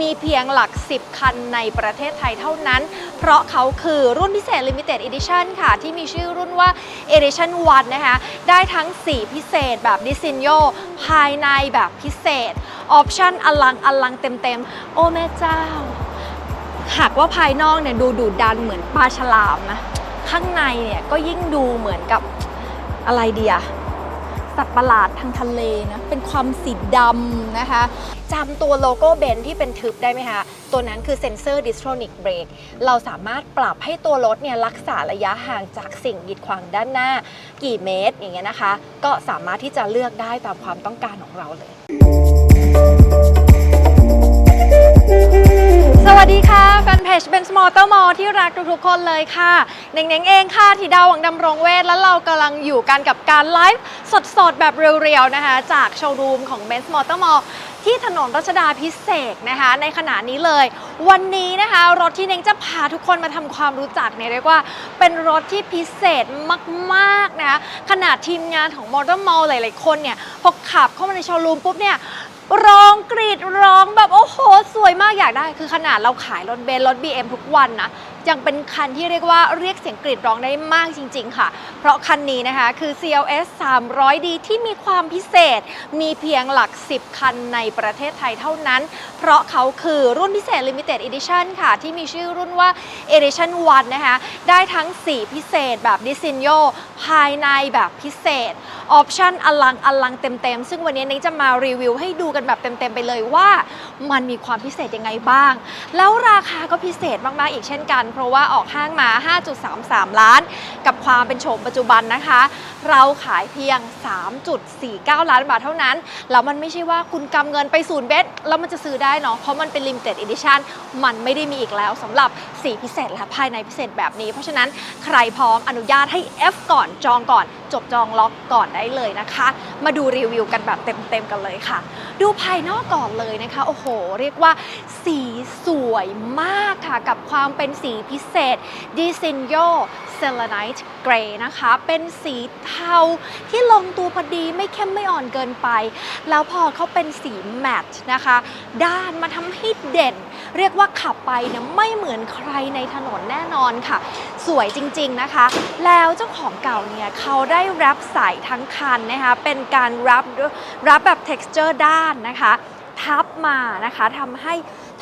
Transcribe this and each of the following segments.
มีเพียงหลัก 10 คันในประเทศไทยเท่านั้น เพราะเขาคือรุ่นพิเศษ Limited Edition ค่ะ ที่มีชื่อรุ่นว่า Edition 1 นะคะ ได้ทั้งสีพิเศษแบบดิซินโยภายในแบบพิเศษ ออปชั่นอลังอลังเต็มๆ โอ้แม่เจ้า หากว่าภายนอกเนี่ยดูดุดันเหมือนปลาฉลามนะ ข้างในเนี่ยก็ยิ่งดูเหมือนกับอะไรเดีย สัตว์ประหลาดทางทะเลนะ เป็นความสีดำนะคะ จำตัวโลโก้เบนที่เป็นทึบได้ไหมคะ ตัวนั้นคือเซ็นเซอร์ดิสโทรนิกเบรกเราสามารถปรับให้ตัวรถเนี่ยรักษาระยะห่างจากสิ่งกีดขวางด้านหน้า กี่เมตรอย่างเงี้ยนะคะ ก็สามารถที่จะเลือกได้ตามความต้องการของเราเลย สวัสดีค่ะแฟนเพจเป็นส์มอเตอร์มอที่รักทุกๆคนเลยค่ะเน่งๆเองค่ะธิดาหวังดำรงเวท แล้วเรากำลังอยู่กันกับการไลฟ์สดๆ แบบเรียวๆ นะคะ จากโชว์รูมของ b e n z m o t o r m a l l ที่ถนนรัชดาพิเศษนะคะ ในขณะนี้เลย วันนี้นะคะ รถที่เน่งจะพาทุกคนมาทำความรู้จักเนี่ยเรียกว่าเป็นรถที่พิเศษมากๆนะคะขนาดทีมงานของ m o t o r m a l l หลายๆคนเนี่ยพอขับเข้ามาในโชว์รูมปุ๊บเนี่ย ร้องกรีดร้องแบบโอ้โห สวยมากอยากได้คือขนาดเราขายรถเบนซ์รถ BM ทุกวันนะ ยังเป็นคันที่เรียกว่าเรียกเสียงกรีดร้องได้มากจริง ๆ ค่ะ เพราะคันนี้นะคะคือ CLS 300D ที่มีความพิเศษ มีเพียงหลัก 10 คันในประเทศไทยเท่านั้น เพราะเขาคือรุ่นพิเศษ Limited Edition ค่ะ ที่มีชื่อรุ่นว่า Edition 1 นะคะ ได้ทั้งสีพิเศษแบบดิซินโยภายในแบบพิเศษ ออปชั่นอลังอลังเต็ม ๆ ซึ่งวันนี้นิ้งจะมารีวิวให้ดูกันแบบเต็ม ๆ ไปเลยว่า มันมีความพิเศษยังไงบ้าง แล้วราคาก็พิเศษมาก ๆ อีกเช่นกันเพราะว่าออกห้างมา 5.33 ล้าน กับความเป็นโฉมปัจจุบันนะคะ เราขายเพียง 3.49 ล้านบาทเท่านั้น แล้วมันไม่ใช่ว่าคุณกำเงินไปศูนย์เบสแล้วมันจะซื้อได้เนาะเพราะมันเป็น limited edition มันไม่ได้มีอีกแล้วสำหรับสีพิเศษและภายในพิเศษแบบนี้ เพราะฉะนั้นใครพร้อมอนุญาตให้ F ก่อนจองก่อน จบจองล็อกก่อนได้เลยนะคะ มาดูรีวิวกันแบบเต็มๆกันเลยค่ะ ดูภายนอกก่อนเลยนะคะ โอ้โห เรียกว่าสีสวยมากค่ะ กับความเป็นสีพิเศษ d i s i n y o s e l a n i t e Gray นะคะ เป็นสีเทาที่ลงตัวพอดีไม่เข้มไม่อ่อนเกินไป แล้วพอเขาเป็นสีแมตต์นะคะ ด้านมาทำให้เด่น เรียกว่าขับไปเนี่ยไม่เหมือนใครในถนนแน่นอนค่ะ สวยจริงๆนะคะ แล้วเจ้าของเก่าเนี่ยเขาได้แรปใส่ทั้งคันนะคะ เป็นการแรปแรปแบบ texture ด้านนะคะ ทับมานะคะทำให้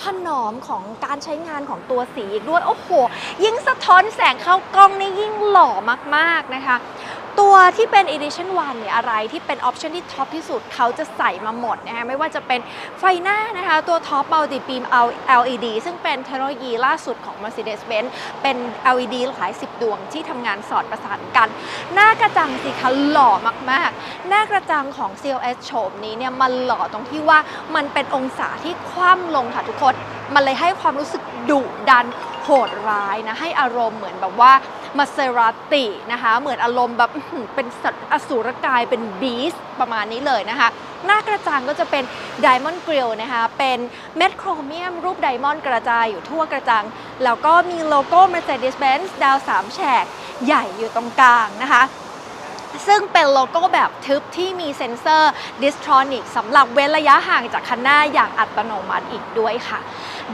ถนอมของการใช้งานของตัวสีอีกด้วย โอ้โห ยิ่งสะท้อนแสงเข้ากล้องนี่ยิ่งหล่อมากๆนะคะ ตัวที่เป็น Edition 1เนี่ยอะไรที่เป็นออปชันที่ท็อปที่สุดเขาจะใส่มาหมดนะคะไม่ว่าจะเป็นไฟหน้านะคะตัวท็อป Multi Beam LED ซึ่งเป็นเทคโนโลยีล่าสุดของ Mercedes-Benz เป็น LED หลายสิบดวงที่ทำงานสอดประสานกัน หน้ากระจังสิคะหล่อมากๆ หน้ากระจังของ CLS โฉมนี้เนี่ยมันหล่อตรงที่ว่ามันเป็นองศาที่คว่ำลงค่ะทุกคน มันเลยให้ความรู้สึกดุดันโหดร้ายนะให้อารมณ์เหมือนแบบว่า มาเซราตินะคะ เหมือนอารมณ์แบบเป็นสัตว์อสูรกายเป็นบีสประมาณนี้เลยนะคะ หน้ากระจังก็จะเป็นไดมอนด์กริลนะคะ เป็นเม็ดโครเมียมรูปไดมอนด์กระจายอยู่ทั่วกระจัง แล้วก็มีโลโก้ Mercedes-Benz ดาว 3 แฉกใหญ่อยู่ตรงกลางนะคะ ซึ่งเป็นโลโก้แบบทึบที่มีเซ็นเซอร์ดิสทรอนิกสำหรับเว้นระยะห่างจากคันหน้าอย่างอัตโนมัติอีกด้วยค่ะ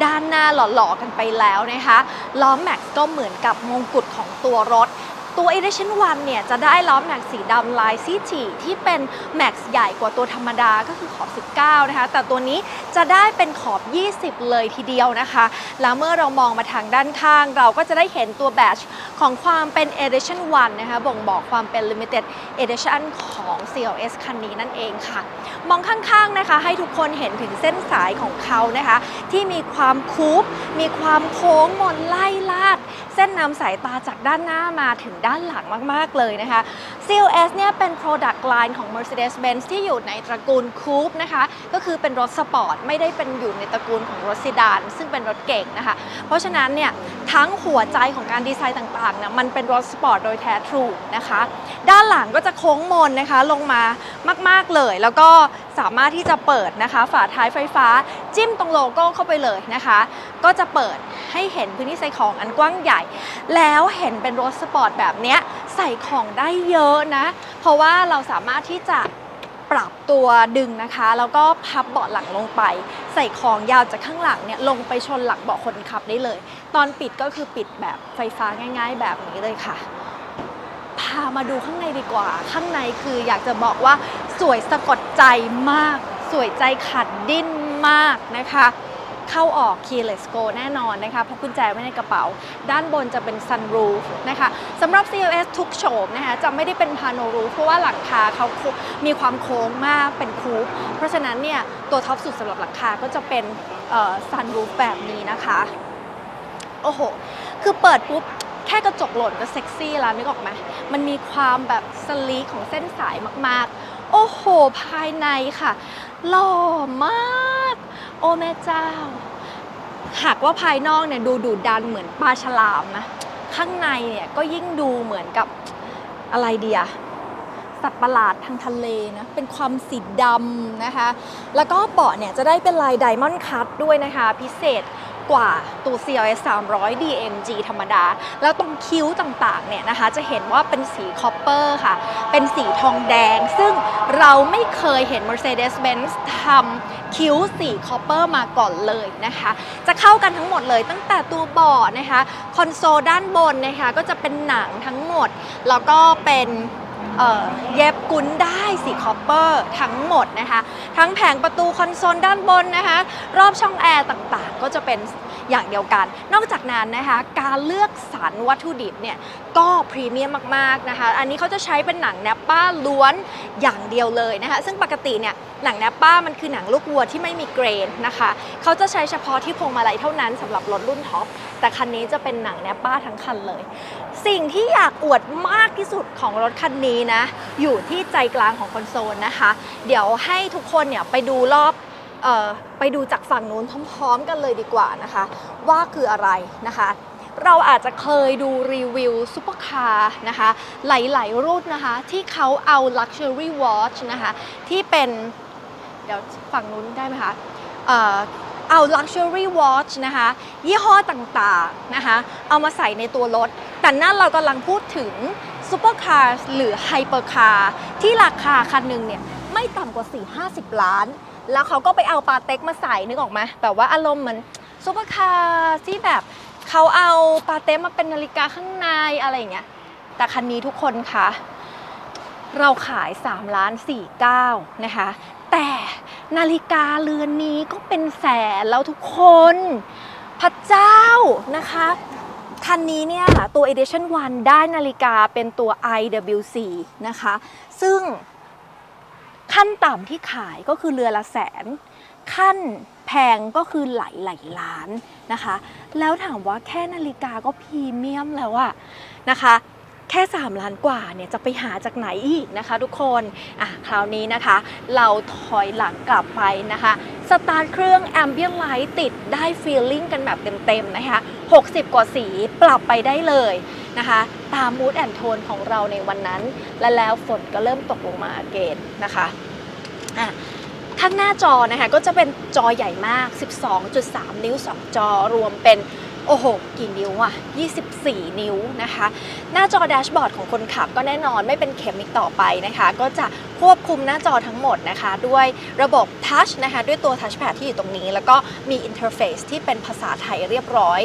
ด้านหน้าหล่อๆกันไปแล้วนะคะล้อแม็กก็เหมือนกับมงกุฎของตัวรถ ตัว Edition 1 เนี่ยจะได้ล้อแม็กสีดำลายซีจีที่เป็นแม็กซ์ใหญ่กว่าตัวธรรมดาก็คือขอบ 19 นะคะ แต่ตัวนี้จะได้เป็นขอบ 20 เลยทีเดียวนะคะ แล้วเมื่อเรามองมาทางด้านข้าง เราก็จะได้เห็นตัวแบตของความเป็น Edition 1 นะคะ บ่งบอกความเป็น Limited Edition ของ CLS คันนี้นั่นเองค่ะ มองข้างๆนะคะ ให้ทุกคนเห็นถึงเส้นสายของเขานะคะ ที่มีความคูปมีความโค้งมนไล่ลาด เส้นนำสายตาจากด้านหน้ามาถึงด้านหลังมาก ๆ เลยนะคะ CLS เนี่ยเป็น Product Line ของ Mercedes-Benz ที่อยู่ในตระกูลคูปนะคะ ก็คือเป็นรถสปอร์ต ไม่ได้เป็นอยู่ในตระกูลของรถซีดาน ซึ่งเป็นรถเก่งนะคะ เพราะฉะนั้นเนี่ยทั้งหัวใจของการดีไซน์ต่างๆเนี่ยมันเป็นรถสปอร์ตโดยแท้ทรูนะคะ ด้านหลังก็จะโค้งมนนะคะลงมามาก ๆเลย แล้วก็สามารถที่จะเปิดนะคะ ฝาท้ายไฟฟ้า จิ้มตรงโลโก้เข้าไปเลยนะคะ ก็จะเปิดให้เห็นพื้นที่ใส่ของอันกว้างใหญ่ แล้วเห็นเป็นรถสปอร์ตแบบเนี้ยใส่ของได้เยอะนะ เพราะว่าเราสามารถที่จะปรับตัวดึงนะคะ แล้วก็พับเบาะหลังลงไป ใส่ของยาวจากข้างหลังเนี่ยลงไปชนหลังเบาะคนขับได้เลย ตอนปิดก็คือปิดแบบไฟฟ้าง่าย ๆ แบบนี้เลยค่ะ พามาดูข้างในดีกว่า ข้างในคืออยากจะบอกว่าสวยสะกดใจมาก สวยใจขัดดิ้นมากนะคะ เข้าออก keyless go แน่นอนนะคะเพราะกุญแจไว้ในกระเป๋า ด้านบนจะเป็น sunroof นะคะสำหรับ CLS ทุกโฉมนะคะจะไม่ได้เป็น pano roof เพราะว่าหลังคาเขามีความโค้งมากเป็นคูปเพราะฉะนั้นเนี่ยตัวท็อปสุดสำหรับหลังคาก็จะเป็น sunroof แบบนี้นะคะโอ้โห คือเปิดปุ๊บแค่กระจกหล่นก็เซ็กซี่แล้วนึกออกไหมมันมีความแบบสลีของเส้นสายมากๆ โอ้โห ภายในค่ะ หล่อมาก โอ้แม่เจ้า หากว่าภายนอกเนี่ยดูดุดันเหมือนปลาฉลามนะ ข้างในเนี่ยก็ยิ่งดูเหมือนกับอะไรเดียสัตว์ประหลาดทางทะเลนะ เป็นความสีดำนะคะ แล้วก็เบาะเนี่ยจะได้เป็นลายไดมอนด์คัตด้วยนะคะ พิเศษ กว่าตัว CLS 300 DMG ธรรมดา แล้วตรงคิ้วต่างๆเนี่ยนะคะจะเห็นว่าเป็นสีคอปเปอร์ค่ะ เป็นสีทองแดง ซึ่งเราไม่เคยเห็น Mercedes-Benz ทำคิ้วสีคอปเปอร์มาก่อนเลยนะคะ จะเข้ากันทั้งหมดเลยตั้งแต่ตัวเบาะนะคะ คอนโซลด้านบนนะคะก็จะเป็นหนังทั้งหมด แล้วก็เป็น เย็บกุ้นได้สีคอปเปอร์ทั้งหมดนะคะ ทั้งแผงประตูคอนโซลด้านบนนะคะ รอบช่องแอร์ต่างๆ ก็จะเป็น อย่างเดียวกัน นอกจากนั้นนะคะการเลือกสรรวัตถุดิบเนี่ยก็พรีเมียมมากๆนะคะ อันนี้เขาจะใช้เป็นหนังแนปป้าล้วนอย่างเดียวเลยนะคะ ซึ่งปกติเนี่ยหนังแนปป้ามันคือหนังลูกวัวที่ไม่มีเกรนนะคะเขาจะใช้เฉพาะที่พวงมาลัยเท่านั้นสำหรับรถรุ่นท็อปแต่คันนี้จะเป็นหนังแนปป้าทั้งคันเลย สิ่งที่อยากอวดมากที่สุดของรถคันนี้นะอยู่ที่ใจกลางของคอนโซลนะคะ เดี๋ยวให้ทุกคนเนี่ยไปดูรอบ ไปดูจากฝั่งนู้นพร้อมๆ กันเลยดีกว่านะคะ ว่าคืออะไรนะคะ เราอาจจะเคยดูรีวิวซุปเปอร์คาร์นะคะ หลายๆ รุ่นนะคะ ที่เขาเอา Luxury Watch นะคะ ที่เป็น เดี๋ยวฝั่งนู้นได้ไหมคะเออเอา Luxury Watch นะคะ ยี่ห้อต่างๆนะคะ เอามาใส่ในตัวรถ แต่นั่นเรากำลังพูดถึงซูเปอร์คาร์หรือไฮเปอร์คาร์ที่ราคาคันหนึ่งเนี่ย ไม่ต่ำกว่า 4-50 ล้าน แล้วเขาก็ไปเอาปาเต็กมาใส่นึกออกไหมแบบว่าอารมณ์เหมือนซูเปอร์คาร์ที่แบบเขาเอาปาเต็กมาเป็นนาฬิกาข้างในอะไรอย่างเงี้ยแต่คันนี้ทุกคนคะเราขาย3ล้าน4 9นะคะ แต่นาฬิกาเรือนนี้ก็เป็นแสนแล้วทุกคนพระเจ้านะคะคันนี้เนี่ยตัว Edition 1 ได้นาฬิกาเป็นตัว IWC นะคะ ซึ่ง ต่ำที่ขายก็คือเรือละแสน ขั้นแพงก็คือหลายหลายล้านนะคะ แล้วถามว่าแค่นาฬิกาก็พรีเมียมแล้วอะนะคะแค่ 3 ล้านกว่าเนี่ยจะไปหาจากไหนอีกนะคะ ทุกคนอะคราวนี้นะคะ เราถอยหลังกลับไปนะคะสตาร์ทเครื่อง Ambient Light ติดได้ฟีลลิ่งกันแบบเต็มๆนะคะ 60 กว่าสีปรับไปได้เลยนะคะ ตามมูดแอนโทนของเราในวันนั้น และแล้วฝนก็เริ่มตกลงมาเกนนะคะ ข้างหน้าจอนะคะก็จะเป็นจอใหญ่มาก 12.3 นิ้ว 2 จอรวมเป็น โอ้โห กี่นิ้วอะ24 นิ้วนะคะ หน้าจอแดชบอร์ดของคนขับก็แน่นอนไม่เป็นเข็มอีกต่อไปนะคะ ก็จะควบคุมหน้าจอทั้งหมดนะคะ ด้วยระบบทัชนะคะ ด้วยตัวทัชแพดที่อยู่ตรงนี้ แล้วก็มีอินเทอร์เฟซที่เป็นภาษาไทยเรียบร้อย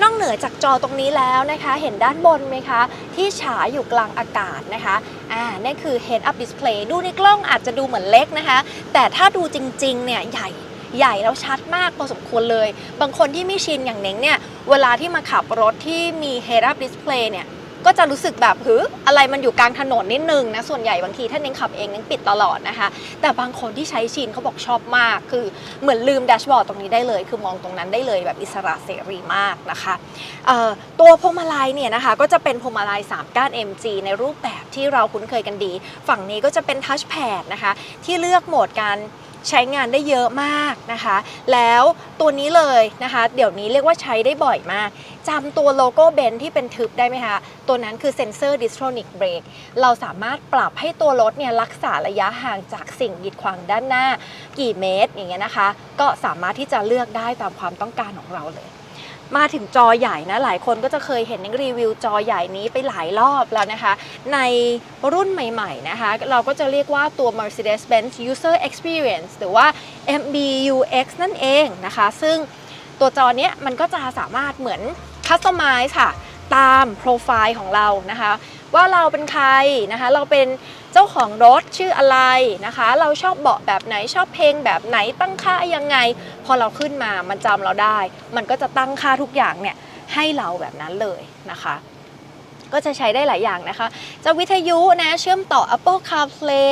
นอกเหนือจากจอตรงนี้แล้วนะคะ เห็นด้านบนไหมคะ ที่ฉายอยู่กลางอากาศนะคะอ่านี่คือ Head Up Display ดูในกล้องอาจจะดูเหมือนเล็กนะคะ แต่ถ้าดูจริงๆเนี่ยใหญ่ใหญ่แล้วชัดมากพอสมควรเลย บางคนที่ไม่ชินอย่างเน้งเนี่ย เวลาที่มาขับรถที่มี head up display เนี่ยก็จะรู้สึกแบบหืออะไรมันอยู่กลางถนนนิดนึงนะ ส่วนใหญ่บางทีถ้าเน้งขับเองเน้งปิดตลอดนะคะ แต่บางคนที่ใช้ชินเขาบอกชอบมาก คือเหมือนลืมแดชบอร์ดตรงนี้ได้เลย คือมองตรงนั้นได้เลยแบบอิสระเสรีมากนะคะตัวพวงมาลัยเนี่ยนะคะ ก็จะเป็นพวงมาลัย3ก้าน MG ในรูปแบบที่เราคุ้นเคยกันดี ฝั่งนี้ก็จะเป็นทัชแพดนะคะ ที่เลือกโหมดการ ใช้งานได้เยอะมากนะคะ แล้วตัวนี้เลยนะคะ เดี๋ยวนี้เรียกว่าใช้ได้บ่อยมากจำตัวโลโก้เบนที่เป็นทึบได้ไหมคะ ตัวนั้นคือเซนเซอร์ดิสโทรนิกเบรกเราสามารถปรับให้ตัวรถเนี่ยรักษาระยะห่างจากสิ่งกีดขวางด้านหน้า กี่เมตรอย่างเงี้ยนะคะ ก็สามารถที่จะเลือกได้ตามความต้องการของเราเลย มาถึงจอใหญ่นะ หลายคนก็จะเคยเห็นในรีวิวจอใหญ่นี้ไปหลายรอบแล้วนะคะ ในรุ่นใหม่ๆนะคะ เราก็จะเรียกว่าตัว Mercedes-Benz User Experience หรือว่า MBUX นั่นเองนะคะ ซึ่งตัวจอเนี้ยมันก็จะสามารถเหมือนคัสตอมไมซ์ค่ะ ตามโปรไฟล์ของเรานะคะ ว่าเราเป็นใครนะคะ เราเป็นเจ้าของรถชื่ออะไรนะคะ เราชอบเบาะแบบไหนชอบเพลงแบบไหนตั้งค่ายังไง พอเราขึ้นมามันจำเราได้ มันก็จะตั้งค่าทุกอย่างเนี่ยให้เราแบบนั้นเลยนะคะก็จะใช้ได้หลายอย่างนะคะ จะวิทยุนะเชื่อมต่อ Apple CarPlay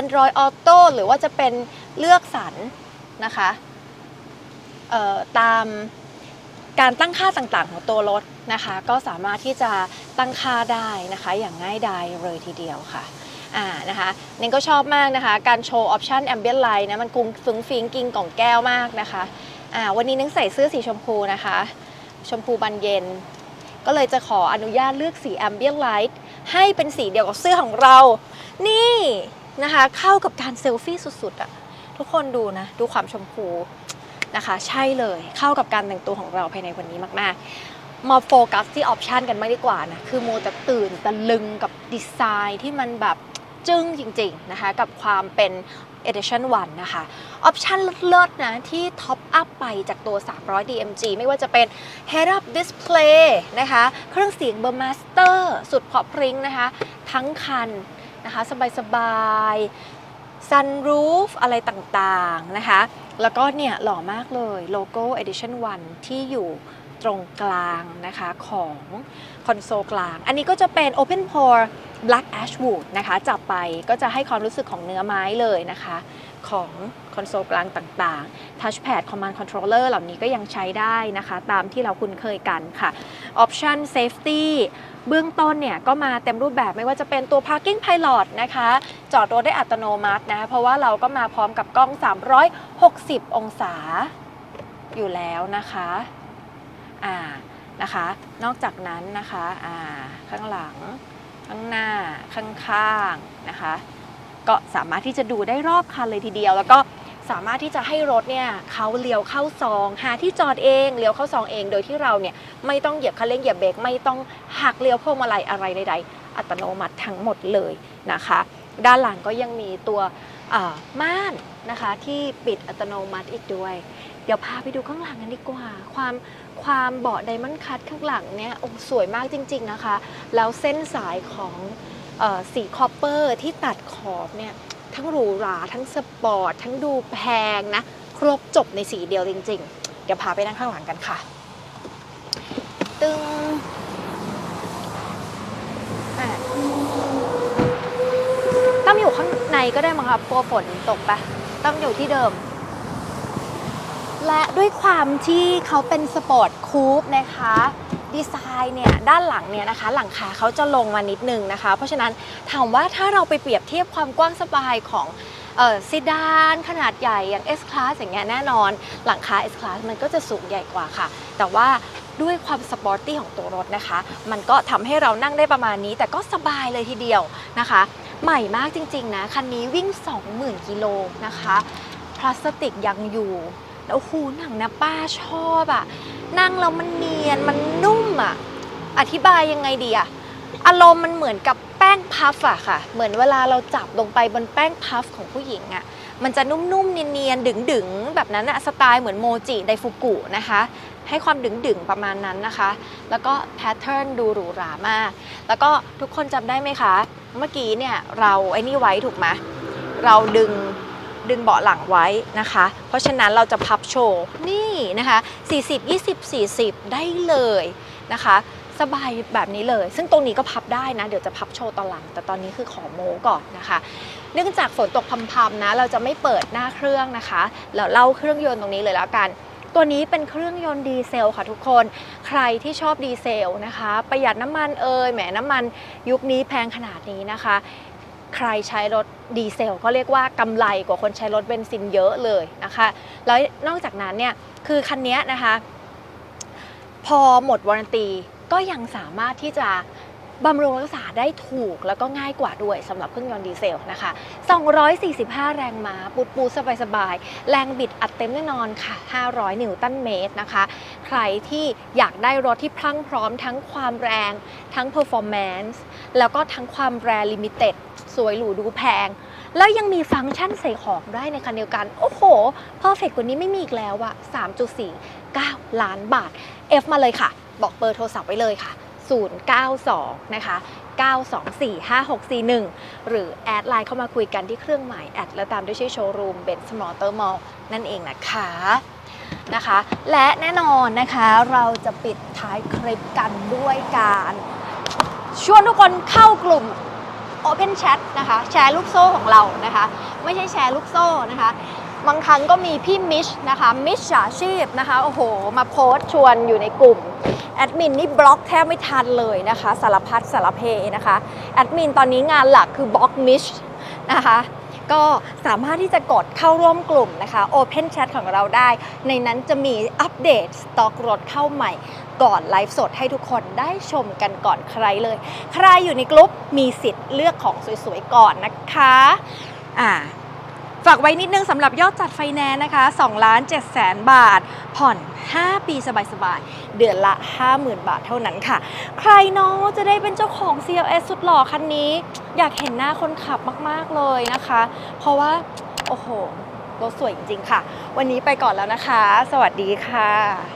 Android Auto หรือว่าจะเป็นเลือกสรรนะคะตามการตั้งค่าต่างๆของตัวรถนะคะ ก็สามารถที่จะ ตั้งค่าได้นะคะอย่างง่ายดายเลยทีเดียวค่ะอ่านะคะเน้นก็ชอบมากนะคะ การโชว์ออปชั่น Ambient Light นะมันกุ้งฟุ้งฟิงกิงกล่องแก้วมากนะคะอ่าวันนี้นึงใส่เสื้อสีชมพูนะคะ ชมพูบานเย็น ก็เลยจะขออนุญาตเลือกสี Ambient Light ให้เป็นสีเดียวกับเสื้อของเรา นี่นะคะ เข้ากับการเซลฟี่สุดๆอะทุกคนดูนะ ดูความชมพูนะคะ ใช่เลยเข้ากับการแต่งตัวของเราภายในวันนี้มากๆ มาโฟกัสที่ออปชันกันไม่ดีกว่านะ คือโมจะตื่นตะลึงกับดีไซน์ที่มันแบบจึ้งจริงๆนะคะ กับความเป็น Edition 1 นะคะ ออปชันเลิศๆนะ ที่ท็อปอัพไปจากตัว 300 DMG ไม่ว่าจะเป็น Head Up Display นะคะ เครื่องเสียงเบอร์มาสเตอร์สุดเพาะพริ้งนะคะ ทั้งคันนะคะ สบายๆ Sunroof อะไรต่างๆนะคะ แล้วก็เนี่ยหล่อมากเลยโลโก้ Edition 1 ที่อยู่ ตรงกลางนะคะของคอนโซลกลาง อันนี้ก็จะเป็น Open Pore Black Ashwood นะคะ จับไปก็จะให้ความรู้สึกของเนื้อไม้เลยนะคะ ของคอนโซลกลางต่างๆ Touchpad Command Controller เหล่านี้ก็ยังใช้ได้นะคะ ตามที่เราคุ้นเคยกันค่ะ Option Safety เบื้องต้นเนี่ยก็มาเต็มรูปแบบไม่ว่าจะเป็นตัว Parking Pilot นะคะ จอดรถได้อัตโนมัตินะคะเพราะว่าเราก็มาพร้อมกับกล้อง 360 องศาอยู่แล้วนะคะ อ่านะคะ นอกจากนั้นนะคะอ่าข้างหลัง ข้างหน้า ข้างๆนะคะ ก็สามารถที่จะดูได้รอบคันเลยทีเดียว แล้วก็สามารถที่จะให้รถเนี่ยเขาเลี้ยวเข้าซอง หาที่จอดเองเลี้ยวเข้าซองเอง โดยที่เราเนี่ยไม่ต้องเหยียบคันเร่งเหยียบเบรกไม่ต้องหักเลี้ยวพวงมาลัยอะไรใดๆอัตโนมัติทั้งหมดเลยนะคะ ด้านหลังก็ยังมีตัวม่านนะคะที่ปิดอัตโนมัติอีกด้วย เดี๋ยวพาไปดูข้างหลังกันดีกว่า ความ ความเบาะไดมอนด์คัทข้างหลังเนี่ยโอ้สวยมากจริง ๆนะคะ แล้วเส้นสายของออสีคอปเปอร์ที่ตัดขอบเนี่ยทั้งหรูหราทั้งสปอร์ตทั้งดูแพงนะ ครบจบในสีเดียวจริง ๆ เดี๋ยวพาไปนั่งข้างหลังกันค่ะ ตึงตั้มอยู่ข้างในก็ได้มั้งครับกลัวฝนตกปะตั้มอยู่ที่เดิม และด้วยความที่เขาเป็นสปอร์ตคูปนะคะ ดีไซน์เนี่ย ด้านหลังเนี่ยนะคะ หลังคาเขาจะลงมานิดนึงนะคะ เพราะฉะนั้นถามว่าถ้าเราไปเปรียบเทียบความกว้างสบายของซีดานขนาดใหญ่อย่าง S Class อย่างเงี้ยแน่นอน หลังคา S Class มันก็จะสูงใหญ่กว่าค่ะ แต่ว่าด้วยความสปอร์ตี้ของตัวรถนะคะ มันก็ทำให้เรานั่งได้ประมาณนี้ แต่ก็สบายเลยทีเดียวนะคะ ใหม่มากจริง ๆ นะ คันนี้วิ่ง 20,000 กิโลนะคะ พลาสติกยังอยู่ แล้วโอ้โหหนังนะป้าชอบอะนั่งแล้วมันเนียนมันนุ่มอะอธิบายยังไงดีอะอารมณ์มันเหมือนกับแป้งพัฟอะค่ะ เหมือนเวลาเราจับลงไปบนแป้งพัฟของผู้หญิงอะมันจะนุ่มๆ เนียนๆ ดึงๆ แบบนั้นอะสไตล์เหมือนโมจิไดฟุกุนะคะ ให้ความดึงๆ ประมาณนั้นนะคะ แล้วก็แพทเทิร์นดูหรูหรามาก แล้วก็ทุกคนจำได้ไหมคะ เมื่อกี้เนี่ยเราไอ้นี่ไว้ถูกไหมเราดึง ดึงเบาะหลังไว้นะคะ เพราะฉะนั้นเราจะพับโชว์นี่นะคะ 40 20 40 ได้เลยนะคะ สบายแบบนี้เลย ซึ่งตรงนี้ก็พับได้นะ เดี๋ยวจะพับโชว์ตอนหลัง แต่ตอนนี้คือขอโมก่อนนะคะ เนื่องจากฝนตกพรำๆนะ เราจะไม่เปิดหน้าเครื่องนะคะแล้วเล่าเครื่องยนต์ตรงนี้เลยแล้วกันตัวนี้เป็นเครื่องยนต์ดีเซลค่ะทุกคน ใครที่ชอบดีเซลนะคะ ประหยัดน้ำมันเอ่ยแหมน้ำมันยุคนี้แพงขนาดนี้นะคะ ใครใช้รถดีเซลก็เรียกว่ากำไรกว่าคนใช้รถเบนซินเยอะเลยนะคะ แล้วนอกจากนั้นเนี่ยคือคันนี้นะคะ พอหมดวารันตีก็ยังสามารถที่จะบำรุงรักษาได้ถูกแล้วก็ง่ายกว่าด้วยสำหรับเครื่องยนต์ดีเซลนะคะ 245 แรงม้าปูดปูสบายสบายๆแรงบิดอัดเต็มแน่นอนค่ะ 500 นิวตันเมตรนะคะ ใครที่อยากได้รถที่พรั่งพร้อมทั้งความแรง ทั้ง performance แล้วก็ทั้งความแรลิมิเต็ด สวยหรูดูแพง แล้วยังมีฟังก์ชันใส่ของได้ในคันเดียวกัน โอ้โหเพอร์เฟกกว่านี้ไม่มีอีกแล้วอะ3.49 ล้านบาท F มาเลยค่ะ บอกเบอร์โทรศัพท์ไว้เลยค่ะ 092 นะคะ9245641 หรือแอดไลน์เข้ามาคุยกันที่เครื่องหมายแอดแล้วตามด้วยชื่อโชว์รูมเบนซ์มอเตอร์มอลนั่นเองนะคะนะคะ และแน่นอนนะคะเราจะปิดท้ายคลิปกันด้วยการ ชวนทุกคนเข้ากลุ่ม Open Chat นะคะแชร์ลูกโซ่ของเรานะคะ ไม่ใช่แชร์ลูกโซ่นะคะ บางครั้งก็มีพี่มิชนะคะมิชฉาชีพนะคะโอ้โห มาโพสชวนอยู่ในกลุ่มแอดมินนี่บล็อกแทบไม่ทันเลยนะคะ สารพัดสารเพนะคะแอดมินตอนนี้งานหลักคือบล็อกมิชนะคะ ก็สามารถที่จะกดเข้าร่วมกลุ่มนะคะ Open Chat ของเราได้ ในนั้นจะมีอัปเดตสต็อกรถเข้าใหม่ ก่อนไลฟ์สดให้ทุกคนได้ชมกันก่อนใครเลย ใครอยู่ในกลุ่มมีสิทธิ์เลือกของสวยๆก่อนนะคะ อ่า ฝากไว้นิดนึงสำหรับยอดจัดไฟแนนซ์นะคะ2ล้าน7แสนบาท ผ่อน 5 ปีสบายๆ เดือนละ 50,000 บาทเท่านั้นค่ะ ใครเน้องจะได้เป็นเจ้าของ CLS สุดหล่อคันนี้ อยากเห็นหน้าคนขับมากๆเลยนะคะ เพราะว่า โอ้โห รถสวยจริงๆค่ะ วันนี้ไปก่อนแล้วนะคะ สวัสดีค่ะ